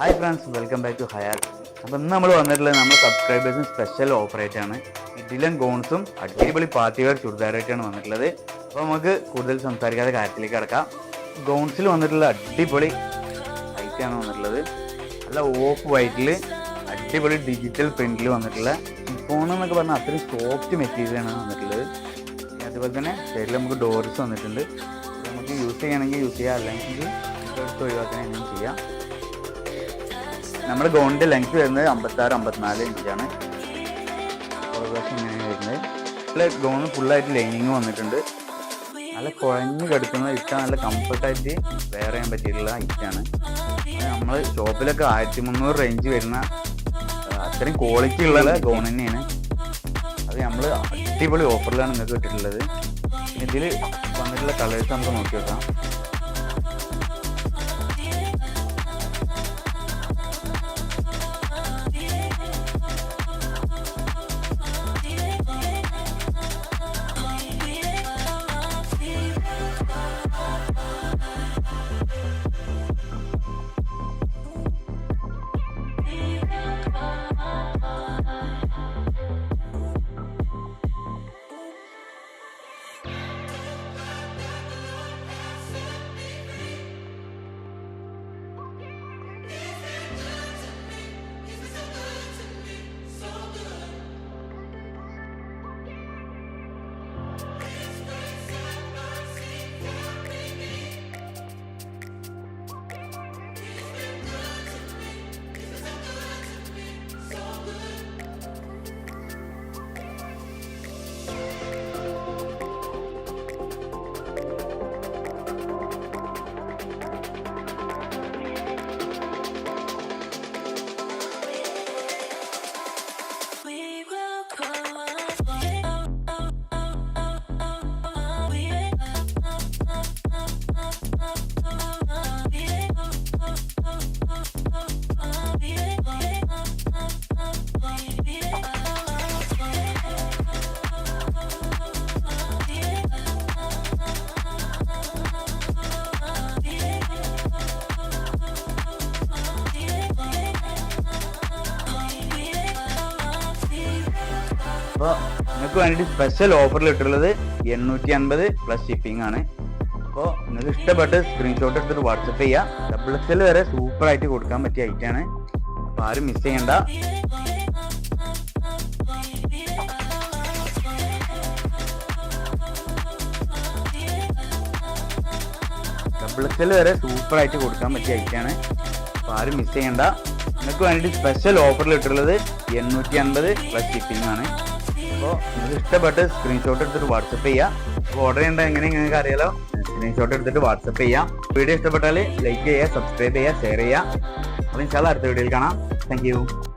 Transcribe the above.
Hi friends welcome back to Hayal അപ്പോൾ ഇന്ന് നമ്മൾ വന്നിട്ടുള്ളത് നമ്മൾ സബ്സ്ക്രൈബേഴ്സിന് സ്പെഷ്യൽ ഓഫറായിട്ടാണ് ഇഡിലും ഗോൺസും അടിപൊളി പാർട്ടി വെയർ ചുരിദാറായിട്ടാണ് വന്നിട്ടുള്ളത്. അപ്പോൾ നമുക്ക് കൂടുതൽ സംസാരിക്കാതെ കാര്യത്തിലേക്ക് കിടക്കാം. ഗോൺസിൽ വന്നിട്ടുള്ള അടിപൊളി ഐറ്റാണ് വന്നിട്ടുള്ളത്. നല്ല ഓഫ് വൈറ്റിൽ അടിപൊളി ഡിജിറ്റൽ പ്രിന്റിൽ വന്നിട്ടുള്ള ഫോൺ എന്നൊക്കെ പറഞ്ഞാൽ അത്രയും സോഫ്റ്റ് മെറ്റീരിയലാണ് വന്നിട്ടുള്ളത്. അതുപോലെ തന്നെ സൈഡിൽ നമുക്ക് ഡോർസ് വന്നിട്ടുണ്ട്. നമുക്ക് യൂസ് ചെയ്യണമെങ്കിൽ യൂസ് ചെയ്യാം. അല്ലെങ്കിൽ ഒഴിവാക്കാനെങ്കിലും ചെയ്യാം. നമ്മുടെ ഗോണിന്റെ ലെങ്ത് വരുന്നത് അമ്പത്താറ് അമ്പത്തിനാല് ഇഞ്ചാണ് ഇങ്ങനെ വരുന്നത്. ഗോണ് ഫുള്ളായിട്ട് ലൈനിങ് വന്നിട്ടുണ്ട്. നല്ല കുഴഞ്ഞു കിടക്കുന്ന ഇഷ്ട നല്ല കംഫർട്ടായിട്ട് വെയർ ചെയ്യാൻ പറ്റിയിട്ടുള്ള ഐറ്റാണ് നമ്മൾ ഷോപ്പിലൊക്കെ ആയിരത്തി മുന്നൂറ് റേഞ്ച് വരുന്ന അത്രയും ക്വാളിറ്റി ഉള്ള ഗോൺ തന്നെയാണ്. അത് നമ്മൾ അടിപൊളി ഓഫറിലാണ് നിങ്ങൾക്ക് കിട്ടിയിട്ടുള്ളത്. ഇതിൽ വന്നിട്ടുള്ള കളേഴ്സ് നമുക്ക് നോക്കി നോക്കാം. you അപ്പോൾ നിങ്ങൾക്ക് വേണ്ടിയിട്ട് സ്പെഷ്യൽ ഓഫറിൽ ഇട്ടുള്ളത് എണ്ണൂറ്റി അൻപത് പ്ലസ് ഷിപ്പിംഗ് ആണ്. അപ്പോൾ നിങ്ങൾക്ക് ഇഷ്ടപ്പെട്ട് സ്ക്രീൻഷോട്ട് എടുത്തിട്ട് വാട്സപ്പ് ചെയ്യുക ഡബിൾ എക്സൽ വരെ സൂപ്പറായിട്ട് കൊടുക്കാൻ പറ്റിയ ഐറ്റാണ് അപ്പോൾ ആരും മിസ് ചെയ്യണ്ട. ഡബിൾ എക്സൽ വരെ സൂപ്പറായിട്ട് കൊടുക്കാൻ പറ്റിയ ഐറ്റാണ് അപ്പോൾ ആരും മിസ് ചെയ്യണ്ട. നിങ്ങൾക്ക് വേണ്ടിയിട്ട് സ്പെഷ്യൽ ഓഫറിൽ ഇട്ടുള്ളത് എണ്ണൂറ്റി അൻപത് പ്ലസ് ഷിപ്പിംഗ് ആണ്. അപ്പോൾ നിങ്ങൾക്ക് ഇഷ്ടപ്പെട്ട് സ്ക്രീൻഷോട്ട് എടുത്തിട്ട് വാട്സപ്പ് ചെയ്യാം. അപ്പോൾ ഓർഡർ ചെയ്യേണ്ട എങ്ങനെ നിങ്ങൾക്ക് അറിയാലോ? സ്ക്രീൻഷോട്ട് എടുത്തിട്ട് വാട്സപ്പ് ചെയ്യാം. വീഡിയോ ഇഷ്ടപ്പെട്ടാൽ ലൈക്ക് ചെയ്യുക സബ്സ്ക്രൈബ് ചെയ്യുക ഷെയർ ചെയ്യുക അപ്പോൾ ഇൻഷാല്ല അടുത്ത വീഡിയോയിൽ കാണാം. താങ്ക്